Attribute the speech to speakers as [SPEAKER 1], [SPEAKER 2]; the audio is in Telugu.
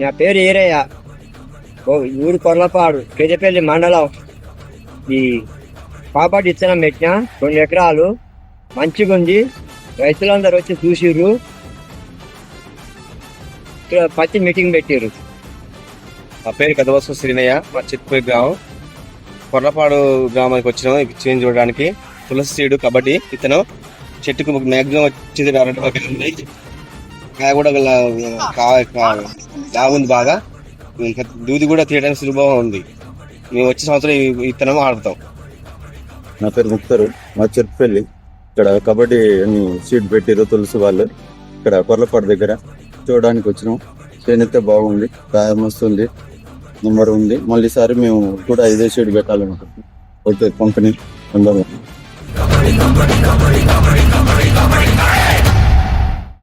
[SPEAKER 1] నా పేరు ఈరయ్య ఓ ఊరు కొర్లపాడు పెద్దపల్లి మండలం. ఈ పాపాటి ఇచ్చిన పెట్టిన రెండు ఎకరాలు. మంచిగా ఉంది రైతులందరూ వచ్చి చూసిర్రు. పత్తి మీటింగ్ పెట్టారు
[SPEAKER 2] నా పేరు కదవసు శ్రీనయ్య మా చిత్తూరు గ్రామం. కొర్లపాడు గ్రామానికి వచ్చినాం ఇది చేంజ్ చూడడానికి. తులసి సీడు కబడ్డీ ఇతను. చెట్టుకు మ్యాక్సిమం వచ్చేది కాయ కూడా లా- బాగా. ఇంకా దూది కూడా తీయడానికి సులభంగా ఉంది. మేము వచ్చే సంవత్సరం ఈ ఆడతాం.
[SPEAKER 3] నా పేరు ముక్తారు. మా చెర్పల్లి ఇక్కడ కబడ్డీ అని సీట్ పెట్టారు తులసి వాళ్ళు. ఇక్కడ కొర్లపాడు దగ్గర. చూడడానికి వచ్చినాం. చేనైతే బాగుంది. కాయ వస్తుంది నెంబర్ ఉంది. మళ్ళీ సారి మేము కూడా ఇదే సీట్ పెట్టాలనుకుంటున్నాం. ఓకే కంపెనీ అందరం